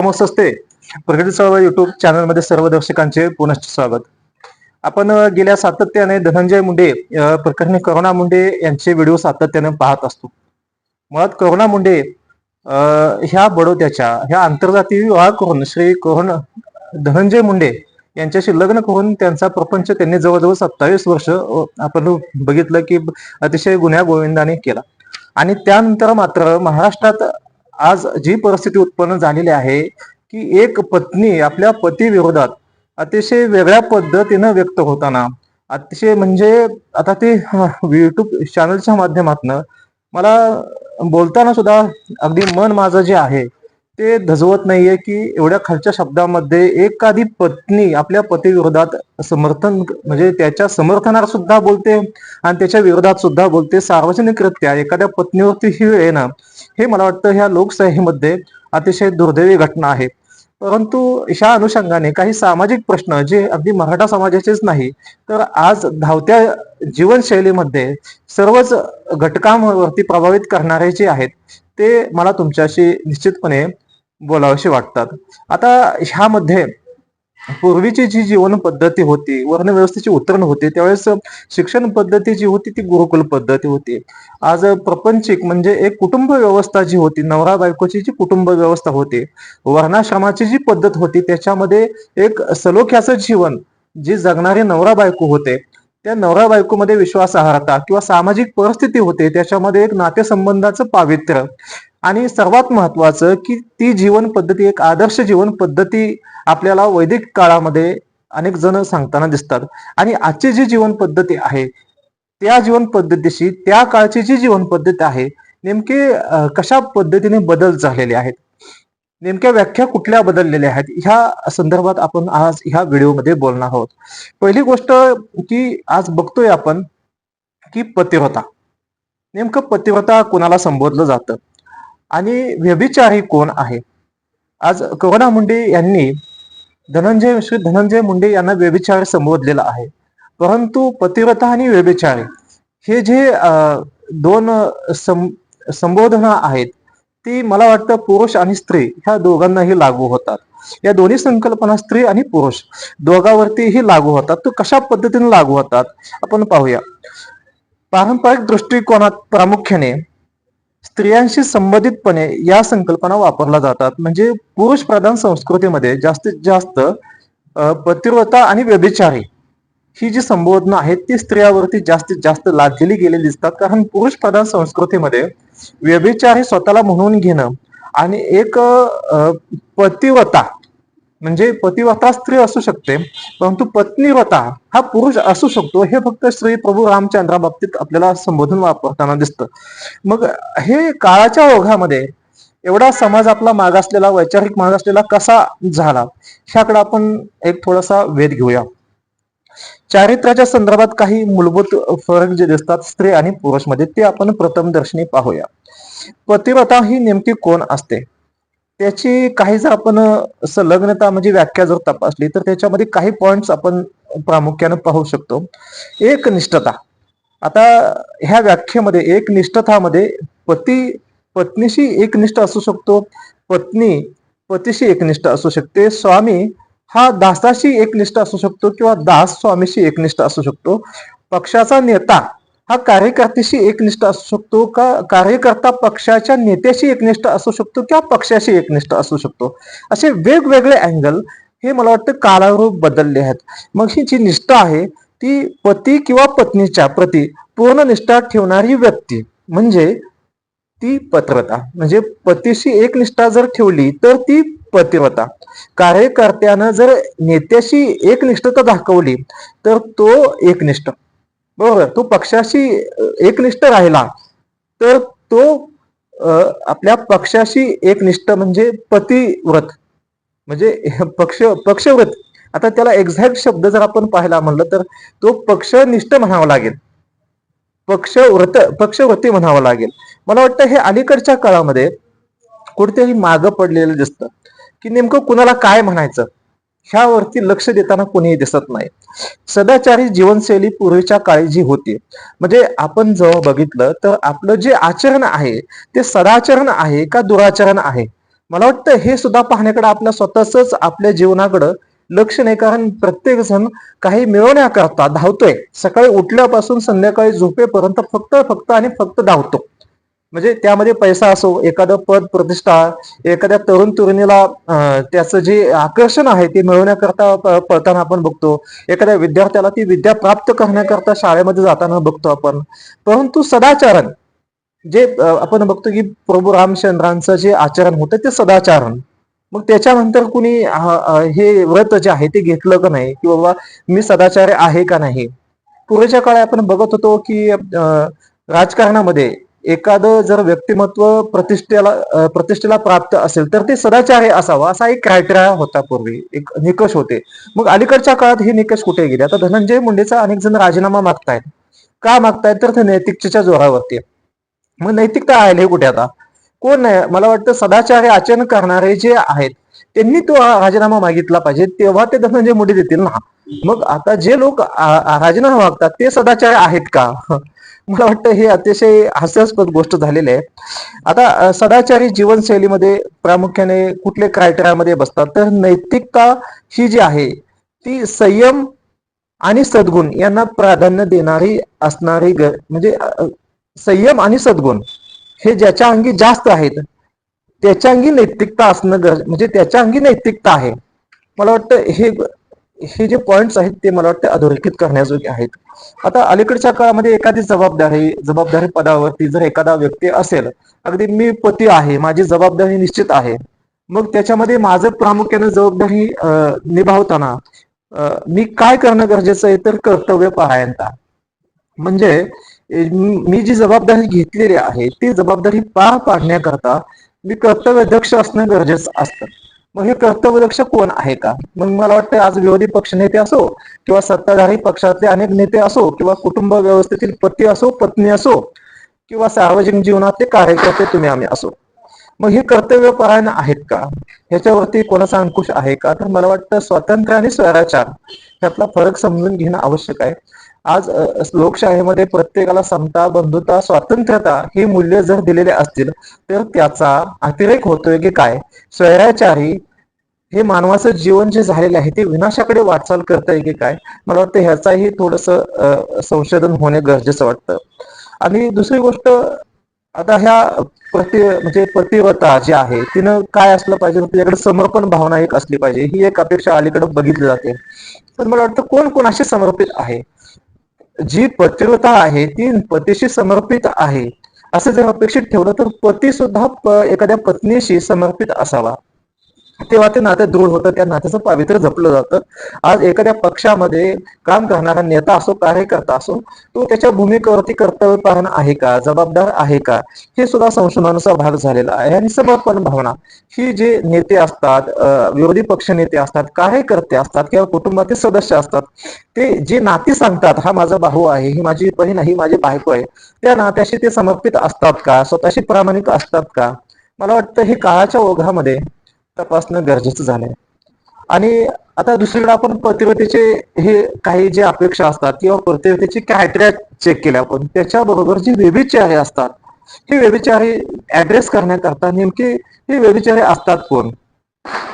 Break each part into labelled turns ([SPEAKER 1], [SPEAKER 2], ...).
[SPEAKER 1] नमस्ते असते. प्रगती चळवळ युट्यूब चॅनलमध्ये सर्व दर्शकांचे पुनश्च स्वागत. आपण गेल्या सातत्याने धनंजय मुंडे प्रकरणी करुणा मुंडे यांचे व्हिडिओ सातत्याने पाहत असतो. मुळात करुणा मुंडे ह्या बडोद्याच्या ह्या आंतरजातीय विवाह करून श्री करुण धनंजय मुंडे यांच्याशी लग्न करून त्यांचा प्रपंच त्यांनी जवळजवळ सत्तावीस वर्ष आपण बघितलं की अतिशय गुन्ह्या गोविंदाने केला. आणि त्यानंतर मात्र महाराष्ट्रात आज जी परिस्थिती उत्पन्न झालेली आहे की एक पत्नी आपल्या पती विरोधात अतिशय वेगळ्या पद्धतीनं व्यक्त होताना अतिशय म्हणजे आता ते युट्यूब चॅनलच्या माध्यमातून मला बोलताना सुद्धा अगदी मन माझं जे आहे ते धजवत नाहीये की एवढ्या खालच्या शब्दामध्ये एखादी पत्नी आपल्या पती विरोधात समर्थन म्हणजे त्याच्या समर्थनात सुद्धा बोलते आणि त्याच्या विरोधात सुद्धा बोलते. सार्वजनिकरित्या एखाद्या पत्नीवरती ही येणं हे मला वाटतं ह्या लोकशाहीमध्ये अतिशय दुर्दैवी घटना आहे. परंतु ह्या अनुषंगाने काही सामाजिक प्रश्न जे अगदी मराठा समाजाचेच नाही तर आज धावत्या जीवनशैलीमध्ये सर्वच घटकांवरती प्रभावित करणारे जे आहेत ते मला तुमच्याशी निश्चितपणे बोलावेसे वाटतात. आता ह्यामध्ये पूर्वीची जी जीवन पद्धती होती वर्णव्यवस्थेची उतरण होती त्यावेळेस शिक्षण पद्धती जी होती ती गुरुकुल पद्धती होती. आज प्रपंचिक म्हणजे एक कुटुंब व्यवस्था जी होती नवरा बायकोची जी कुटुंब व्यवस्था होती वर्णाश्रमाची जी पद्धत होती त्याच्यामध्ये एक सलोख्याचं जीवन जे जगणारे नवरा बायको होते त्या नवरा बायकोमध्ये विश्वासार्हता किंवा सामाजिक परिस्थिती होते त्याच्यामध्ये एक नातेसंबंधाचं पावित्र्य. आणि सर्वात महत्वाचं की ती जीवन पद्धती एक आदर्श जीवन पद्धती आपल्याला वैदिक काळामध्ये अनेक जण सांगताना दिसतात. आणि आजची जी जीवन पद्धती आहे त्या जीवन पद्धतीशी त्या काळची जी जीवन पद्धती आहे नेमके कशा पद्धतीने बदल झालेले आहेत? नेमक्या व्याख्या कुठल्या बदललेल्या आहेत? ह्या संदर्भात आपण आज ह्या व्हिडिओमध्ये बोलणार आहोत. पहिली गोष्ट की आज बघतोय आपण की पतिव्रता. नेमकं पतिव्रता कुणाला संबोधलं जातं? आणि व्यभिचारी कोण आहे? आज करुणा मुंडे यांनी धनंजय श्री धनंजय मुंडे यांना व्यभिचार संबोधलेला आहे. परंतु पतिव्रता आणि व्यभिचारी हे जे दोन सं संबोधना आहेत ती मला वाटतं पुरुष आणि स्त्री ह्या दोघांनाही लागू होतात. या दोन्ही संकल्पना स्त्री आणि पुरुष दोघांवरतीही लागू होतात. तो कशा पद्धतीने लागू होतात? आपण पाहूया. पारंपरिक दृष्टिकोनात प्रामुख्याने स्त्रियांशी संबंधितपणे या संकल्पना वापरल्या जातात. म्हणजे पुरुष प्रधान संस्कृतीमध्ये जास्तीत जास्त पतिव्रता आणि व्यभिचारी ही जी संबोधना आहेत ती स्त्रियावरती जास्तीत जास्त लादलेली गेलेली दिसतात. कारण पुरुष प्रधान संस्कृतीमध्ये व्यभिचारी स्वतःला म्हणून घेणं आणि एक पतिव्रता म्हणजे पतिव्रता स्त्री असू शकते परंतु पत्नीव्रता हा पुरुष असू शकतो हे फक्त श्री प्रभू रामचंद्रा बाबतीत आपल्याला संबोधन वापरताना दिसतं. मग हे काळाच्या ओघामध्ये एवढा समाज आपला मागासलेला वैचारिक मागासलेला कसा झाला? ह्याकडे आपण एक थोडासा वेध घेऊया. चारित्र्याच्या संदर्भात काही मूलभूत फरक जे दिसतात स्त्री आणि पुरुषमध्ये ते आपण प्रथम दर्शनी पाहूया. पतिव्रता ही नेमकी कोण असते? त्याची काही जर आपण संलग्नता म्हणजे व्याख्या जर तपासली तर त्याच्यामध्ये काही पॉइंट्स आपण प्रामुख्यानं पाहू शकतो. एक निष्ठता. आता ह्या व्याख्येमध्ये एक निष्ठतामध्ये पती पत्नीशी एकनिष्ठ असू शकतो पत्नी पतीशी एकनिष्ठ असू शकते स्वामी हा दासाशी एकनिष्ठ असू शकतो किंवा दास स्वामीशी एकनिष्ठ असू शकतो. पक्षाचा नेता हा कार्यकर्त्याशी एकनिष्ठ असू शकतो का? कार्यकर्ता पक्षाच्या नेत्याशी एकनिष्ठ असू शकतो किंवा पक्षाशी एकनिष्ठ असू शकतो? असे वेगवेगळे अँगल हे मला वाटतं कालानुरूप बदलले आहेत. मग ही जी निष्ठा आहे ती पती किंवा पत्नीच्या प्रती पूर्ण निष्ठा ठेवणारी व्यक्ती म्हणजे ती पत्रता म्हणजे पतीशी एक निष्ठा जर ठेवली तर ती पतिव्रता. कार्यकर्त्यानं जर नेत्याशी एक निष्ठता दाखवली तर तो एकनिष्ठ. बरोबर. तो पक्षाशी एकनिष्ठ राहिला तर तो आपल्या पक्षाशी एकनिष्ठ म्हणजे पतिव्रत. म्हणजे पक्ष पक्षव्रत. आता त्याला एक्झॅक्ट शब्द जर आपण पाहायला म्हणलं तर तो पक्षनिष्ठ म्हणावा लागेल. पक्षव्रत पक्षव्रती म्हणावं लागेल. मला वाटतं हे अलीकडच्या काळामध्ये कुठेतरी मागं पडलेलं दिसतं. की नेमकं कुणाला काय म्हणायचं? ह्यावरती लक्ष देताना कोणीही दिसत नाही. सदाचारी जीवनशैली पूर्वीच्या काळी जी होती म्हणजे आपण जेव्हा बघितलं तर आपलं जे आचरण आहे ते सदाचरण आहे का दुराचरण आहे? मला वाटतं हे सुद्धा पाहण्याकडे आपल्या स्वतःच आपल्या जीवनाकडं लक्ष नाही कारण प्रत्येक जण काही मिळवण्याकरता धावतोय. सकाळी उठल्यापासून संध्याकाळी झोपेपर्यंत फक्त फक्त आणि फक्त धावतो. म्हणजे त्यामध्ये पैसा असो एखादं पद प्रतिष्ठा एखाद्या तरुण तरुणीला त्याचं जे आकर्षण आहे ते मिळवण्याकरता पळताना आपण बघतो. एखाद्या विद्यार्थ्याला ती विद्या प्राप्त करण्याकरता शाळेमध्ये जाताना बघतो आपण. परंतु सदाचारण जे आपण बघतो की प्रभू रामचंद्रांचं जे आचरण होतं ते सदाचारण. मग त्याच्यानंतर कुणी हे व्रत जे आहे ते घेतलं का नाही? की बाबा मी सदाचार्य आहे का नाही? पूर्वीच्या काळी आपण बघत होतो की राजकारणामध्ये एखादं जर व्यक्तिमत्व प्रतिष्ठेला प्रतिष्ठेला प्राप्त असेल तर ते सदाचारी असावं असा एक क्रायटेरिया होता पूर्वी एक निकष होते. मग अलीकडच्या काळात हे निकष कुठे गेले? आता धनंजय मुंडेचा अनेक जण राजीनामा मागतायत. का मागतायत? तर ते नैतिकतेच्या जोरावरती मग नैतिकता आहे कुठे आता? कोण नाही? मला वाटतं सदाचारी आचरण करणारे जे आहेत त्यांनी तो राजीनामा मागितला पाहिजे तेव्हा ते धनंजय मुंडे देतील ना. मग आता जे लोक राजीनामा मागतात ते सदाचारी आहेत का? मला वाटतं हे अतिशय हास्यास्पद गोष्ट झालेली आहे. आता सदाचारी जीवनशैलीमध्ये प्रामुख्याने कुठले क्रायटेरियामध्ये बसतात? तर नैतिकता ही जी आहे ती संयम आणि सद्गुण यांना प्राधान्य देणारी असणारी म्हणजे संयम आणि सद्गुण हे ज्याच्या अंगी जास्त आहेत त्याच्या अंगी नैतिकता असणं गरज म्हणजे त्याच्या अंगी नैतिकता आहे. मला वाटतं हे हे जे पॉइंट्स आहेत ते मला वाटतं अधोरेखित करण्याजोगे आहेत. आता अलीकडच्या काळामध्ये एखादी जबाबदारी जबाबदारी पदावरती जर एखादा व्यक्ती असेल अगदी मी पती आहे माझी जबाबदारी निश्चित आहे मग त्याच्यामध्ये माझं प्रामुख्याने जबाबदारी निभावताना मी काय करणं गरजेचं आहे तर कर्तव्य पारायणता म्हणजे मी जी जबाबदारी घेतलेली आहे ती जबाबदारी पार पाडण्याकरता मी कर्तव्यदक्ष असणं गरजेचं असतं. मग हे कर्तव्यदक्ष कोण आहे का? मग मला वाटतं आज विरोधी पक्ष नेते असो किंवा सत्ताधारी पक्षातले अनेक नेते असो किंवा कुटुंब व्यवस्थेतील पती असो पत्नी असो किंवा सार्वजनिक जीवनातले कार्यकर्ते तुम्ही आम्ही असो. मग हे कर्तव्य परायण आहेत का? ह्याच्यावरती कोणाचा अंकुश आहे का? तर मला वाटतं स्वातंत्र्य आणि स्वराचार ह्यातला फरक समजून घेणं आवश्यक आहे. आज लोकशाहीमध्ये प्रत्येकाला समता बंधुता स्वातंत्र्यता ही मूल्य जर दिलेले असतील तर त्याचा अतिरेक होतोय की काय? स्वैराचारी हे मानवाचं जीवन जे झालेलं आहे ते विनाशाकडे वाटचाल करतंय की काय? मला वाटतं ह्याचाही थोडस संशोधन होणे गरजेचं वाटतं. आणि दुसरी गोष्ट आता ह्या प्रति म्हणजे प्रतिव्रता जी आहे तिनं काय असलं पाहिजे? तिच्याकडे समर्पण भावना एक असली पाहिजे. ही एक अपेक्षा अलीकडे बघितली जाते. पण मला वाटतं कोण कोण असे समर्पित आहे? जी पतिव्रता आहे ती पतीशी समर्पित आहे. असं जर अपेक्षित ठेवलं तर पती सुद्धा एखाद्या पत्नीशी समर्पित असावा. तेव्हा ते नातं दृढ होतं त्या नात्याचं पावित्र्य जपलं जातं. आज एखाद्या पक्षामध्ये काम करणारा नेता असो कार्यकर्ता असो तो त्याच्या भूमिकेवरती कर्तव्य पाहणं आहे का? जबाबदार आहे का? हे सुद्धा संशोधनाचा भाग झालेला आहे. आणि समर्पण भावना ही जे नेते असतात विरोधी पक्ष नेते असतात कार्यकर्ते असतात किंवा कुटुंबातील सदस्य असतात ते जे नाती सांगतात हा माझा भाऊ आहे ही माझी बहीण आहे ही माझी बायको आहे त्या नात्याशी ते समर्पित असतात का? स्वतःशी प्रामाणिक असतात का? मला वाटतं हे काळाच्या ओघामध्ये तपासणं गरजेचं झालंय. आणि आता दुसरीकडे आपण पतिव्रतेचे हे काही जे अपेक्षा असतात किंवा पतिव्रतेचे क्रायटेरिया चेक केल्या आपण त्याच्याबरोबर जे व्यभिचारे असतात हे व्यभिचारी ऍड्रेस करण्याकरता नेमके हे व्यभिचारी असतात कोण?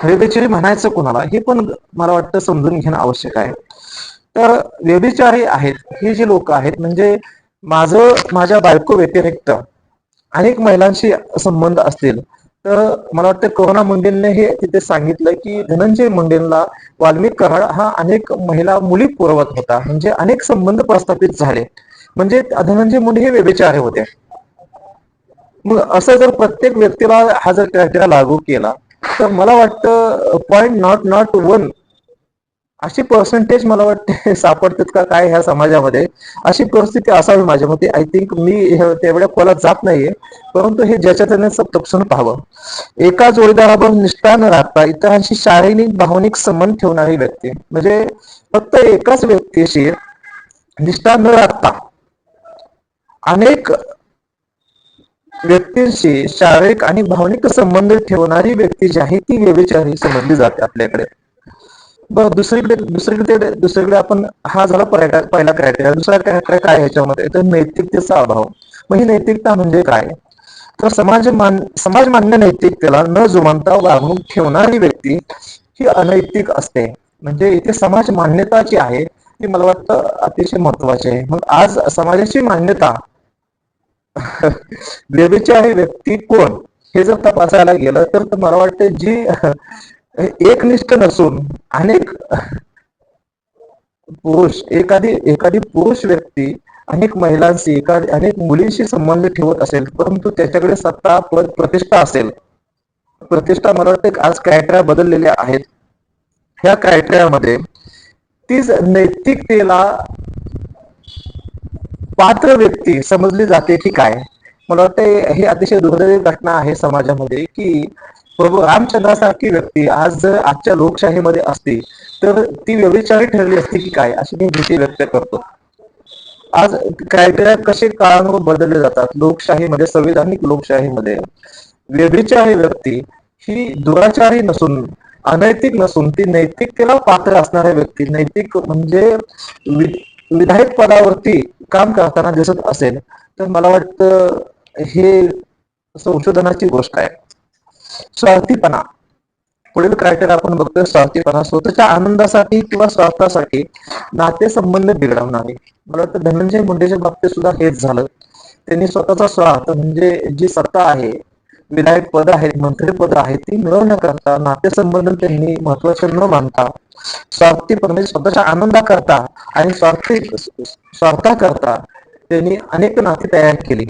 [SPEAKER 1] व्यभिचारी म्हणायचं कोणाला? हे पण मला वाटतं समजून घेणं आवश्यक आहे. तर व्यभिचारी आहेत हे जे लोक आहेत म्हणजे माझं माझ्या बायको व्यतिरिक्त अनेक महिलांशी संबंध असतील. तर मला वाटतं कोरोना मुंडेंनी हे तिथे सांगितलं की धनंजय मुंडेंना वाल्मिक कराड हा अनेक महिला मुली पुरवत होता. म्हणजे अनेक संबंध प्रस्थापित झाले. म्हणजे धनंजय मुंडे हे व्यभिचारे होते. मग असं जर प्रत्येक व्यक्तीला हा जर क्रायटेरिया लागू केला तर मला वाटतं पॉइंट नॉट नॉट वन अशी पर्सेंटेज मला वाटते सापडतात का काय ह्या समाजामध्ये? अशी परिस्थिती असावी माझ्या मते. आय थिंक मी तेवढ्या खोलात जात नाहीये. परंतु हे ज्याच्या त्याने तपसून पाहावं. एका जोडीदारावर निष्ठा न राखता इतरांशी शारीरिक भावनिक संबंध ठेवणारी व्यक्ती. म्हणजे फक्त एकाच व्यक्तीशी निष्ठा न राखता अनेक व्यक्तींशी शारीरिक आणि भावनिक संबंध ठेवणारी व्यक्ती जी आहे ती व्यविचारी समजली जाते आपल्याकडे. बरं दुसरीकडे दुसरीकडे दुसरीकडे आपण हा झाला पहिला क्रायटेरिया दुसरा क्रायटेरिया काय आहे ह्याच्यामध्ये तर नैतिकतेचा अभाव. मग ही नैतिकता म्हणजे काय? तर समाज मान समाज मान्य नैतिकतेला न जुमानता वागणूक ठेवणारी व्यक्ती ही अनैतिक असते. म्हणजे इथे समाज मान्यता जी आहे ती मला वाटतं अतिशय महत्वाची आहे. मग आज समाजाची मान्यता आहे व्यक्ती कोण? हे जर तपासायला गेलं तर मला वाटतं जी एकनिष्ठ नसून अनेक पुरुष एखादी एखादी पुरुष व्यक्ती अनेक महिलांशी एखादी अनेक मुलींशी संबंध ठेवत असेल परंतु त्याच्याकडे सत्ता पद प्रतिष्ठा असेल. प्रतिष्ठा मला वाटतं आज क्रायटेरिया बदललेल्या आहेत. ह्या क्रायटेरियामध्ये तीच नैतिकतेला पात्र व्यक्ती समजली जाते की काय? मला वाटतं ही अतिशय दुर्दैवी घटना आहे समाजामध्ये की प्रभू रामचंद्रासारखी व्यक्ती आज जर आजच्या लोकशाहीमध्ये असती तर ती व्यभिचारी ठरली असती की काय? अशी मी भीती व्यक्त करतो. आज क्रायटेरिया कसे काळानुरूप बदलले जातात? लोकशाहीमध्ये संविधानिक लोकशाहीमध्ये. व्यभिचारी व्यक्ती ही दुराचारी नसून अनैतिक नसून ती नैतिकतेला पात्र असणाऱ्या व्यक्ती. नैतिक म्हणजे विधायक पदावरती काम करताना दिसत असेल तर मला वाटतं हे संशोधनाची गोष्ट आहे. स्वार्थीपणा. पुढील क्रायटेरिया आपण बघतोय स्वार्थीपणा. स्वतःच्या आनंदासाठी किंवा स्वार्थासाठी नातेसंबंध बिघडवणारे. मला वाटतं धनंजय मुंडेच्या बाबतीत सुद्धा हेच झालं. त्यांनी स्वतःचा स्वार्थ म्हणजे जी सत्ता आहे विधायक पद आहेत मंत्री पद आहेत ती मिळवण्याकरता नातेसंबंध त्यांनी महत्त्वाचे न मानता स्वार्थीपणे म्हणजे स्वतःच्या आनंदाकरता आणि स्वार्थी स्वार्थाकरता त्यांनी अनेक नाते तयार केली.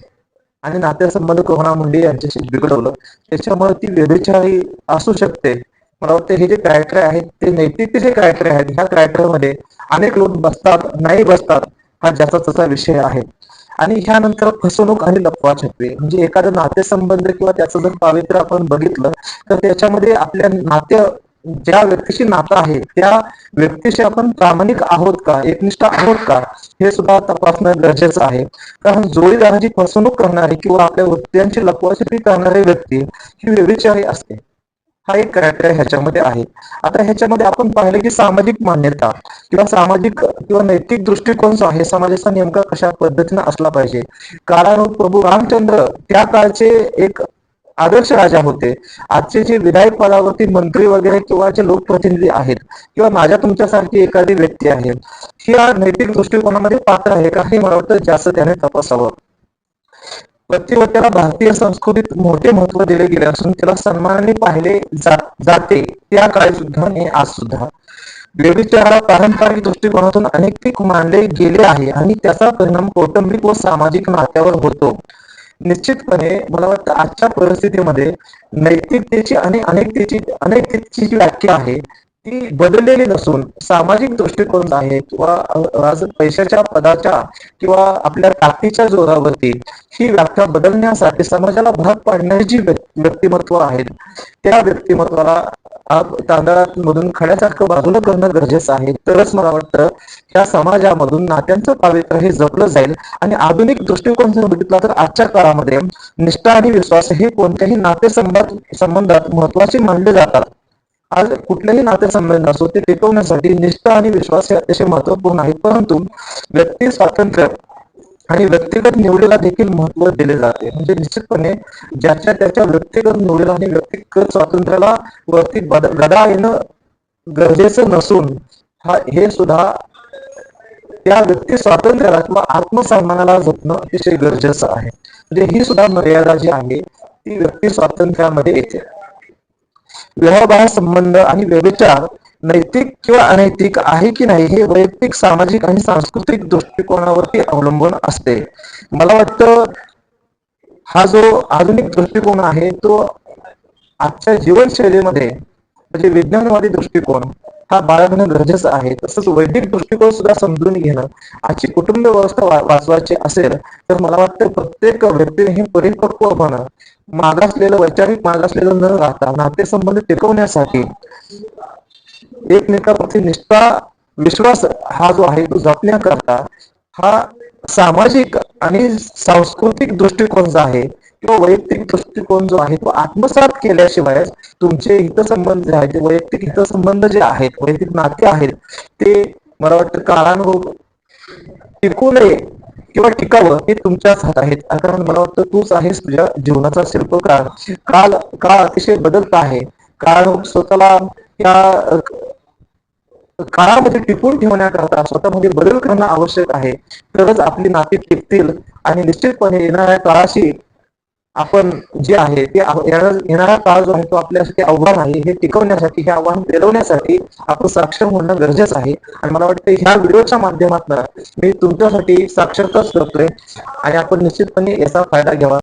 [SPEAKER 1] आणि नातेसंबंध कोहना मुंडे यांच्याशी बिघडवलं त्याच्यामुळे ती व्यभिचारी असू शकते. मला वाटतं हे जे क्रायटेरिया आहेत ते नैतिकतेचे क्रायटेरिया आहेत ह्या क्रायटेरियामध्ये अनेक लोक बसतात नाही बसतात हा जास्त तसा विषय आहे. आणि ह्यानंतर फसवणूक आणि लपवा छपवी म्हणजे एखादं नातेसंबंध किंवा त्याचं जर पावित्र्य आपण बघितलं तर त्याच्यामध्ये आपल्या नात्या ज्या व्यक्तीशी नातं आहे त्या व्यक्तीशी आपण प्रामाणिक आहोत का एकनिष्ठ आहोत का हे सुद्धा तपासणं गरजेचं आहे. कारण जोडीदाराची फसवणूक करणारी किंवा आपल्या वृत्तीयांची लपवाछपी करणारी व्यक्ती ही व्यभिचारी असते. हा एक कॅरेक्टर ह्याच्यामध्ये आहे. आता ह्याच्यामध्ये आपण पाहिलं की सामाजिक मान्यता किंवा सामाजिक किंवा नैतिक दृष्टिकोन जो आहे समाजाचा नेमका कशा पद्धतीने असला पाहिजे. कारण प्रभू रामचंद्र त्या काळचे एक आदर्श राजा होते. आजचे जे विधायक पदावरती मंत्री वगैरे किंवा जे लोकप्रतिनिधी आहेत किंवा माझ्या तुमच्यासारखी एखादी व्यक्ती आहे ही या नैतिक दृष्टिकोनामध्ये पात्र आहे का हे मला वाटतं जास्त त्याने तपासावं. पतिव्रत्याला भारतीय संस्कृतीत मोठे महत्त्व दिले गेले असून त्याला सन्मानाने पाहिले जाते त्या काळी सुद्धा आणि आज सुद्धा व्यभिचाराला पारंपरिक दृष्टिकोनातून अनेक पीक मानले गेले आहे आणि त्याचा परिणाम कौटुंबिक व सामाजिक नात्यावर होतो. निश्चितपणे मला वाटतं आजच्या परिस्थितीमध्ये नैतिकतेची आणि अनेकतेची अनेकतेची जी व्याख्या आहे. ती बदललेली नसून सामाजिक दृष्टिकोन आहे किंवा आज पैशाच्या पदाच्या किंवा आपल्या ताकदीच्या जोरावरती ही व्याख्या बदलण्यासाठी समाजाला भाग पाडणारी जी व्यक्तिमत्व आहेत त्या व्यक्तिमत्वाला तांदळामधून खड्यासारखं बाजूला करणं गरजेचं आहे. तरच मला वाटतं या समाजामधून नात्यांचं पावित्र्य हे जपलं जाईल आणि आधुनिक दृष्टिकोन जर बघितला तर आजच्या काळामध्ये निष्ठा आणि विश्वास हे कोणत्याही नातेसंबंध संबंधात महत्त्वाचे मानले जातात. आज कुठलेही नातेसंबंध असो ते टिकवण्यासाठी निष्ठा आणि विश्वास हे अतिशय महत्त्वपूर्ण आहे. परंतु व्यक्ती स्वातंत्र्य आणि व्यक्तिगत निवडीला देखील महत्त्व दिले जाते. म्हणजे निश्चितपणे ज्याच्या त्याच्या व्यक्तिगत निवडीला आणि व्यक्तिगत स्वातंत्र्याला वरती गदा येणं गरजेचं नसून हा हे सुद्धा त्या व्यक्ती स्वातंत्र्याला किंवा आत्मसन्मानाला जपणं अतिशय गरजेचं आहे. म्हणजे ही सुद्धा मर्यादा जी आहे ती व्यक्ती स्वातंत्र्यामध्ये येते. विवाहबाह्य संबंध आणि व्यभिचार नैतिक किंवा अनैतिक आहे की नाही हे वैयक्तिक सामाजिक आणि सांस्कृतिक दृष्टिकोनावरती अवलंबून असते. मला वाटतं हा जो आधुनिक दृष्टिकोन आहे तो आजच्या जीवनशैलीमध्ये म्हणजे विज्ञानवादी दृष्टिकोन हा बाळगणं गरजेचं आहे. तसंच वैदिक दृष्टिकोन सुद्धा समजून घेणं आजची कुटुंब व्यवस्था वाचवायची असेल तर मला वाटतं प्रत्येक व्यक्तीने हे परिपक्व होणं मागासलेलं वैचारिक मागासलेलं न राहता नातेसंबंध टिकवण्यासाठी एकमेकाप्रती निष्ठा विश्वास हा जो आहे तो जपण्याकरता हा सामाजिक आणि सांस्कृतिक दृष्टिकोन जो आहे किंवा वैयक्तिक दृष्टिकोन जो आहे तो आत्मसात केल्याशिवाय तुमचे हितसंबंध जे आहेत ते वैयक्तिक हितसंबंध जे आहेत वैयक्तिक नाते आहेत ते मला वाटतं काळानुरूप टिकू नये किंवा टिकावं हे तुमच्याच हात आहेत. कारण मला वाटतं तूच आहेस तुझ्या जीवनाचा शिल्पकार. काल काळ अतिशय बदलत आहे. काळ स्वतःला या काळामध्ये टिकून ठेवण्याकरता स्वतःमध्ये बदल करणं आवश्यक आहे. तरच आपली नाती टिकतील आणि निश्चितपणे येणाऱ्या काळाशी आपण जे आहे ते येणारा काळ जो आहे तो आपल्यासाठी आव्हान आहे हे टिकवण्यासाठी हे आव्हान पेलवण्यासाठी आपण साक्षर होणं गरजेचं आहे. आणि मला वाटतं ह्या व्हिडिओच्या माध्यमातून मी तुमच्यासाठी साक्षरताच करतोय आणि आपण निश्चितपणे याचा फायदा घ्यावा.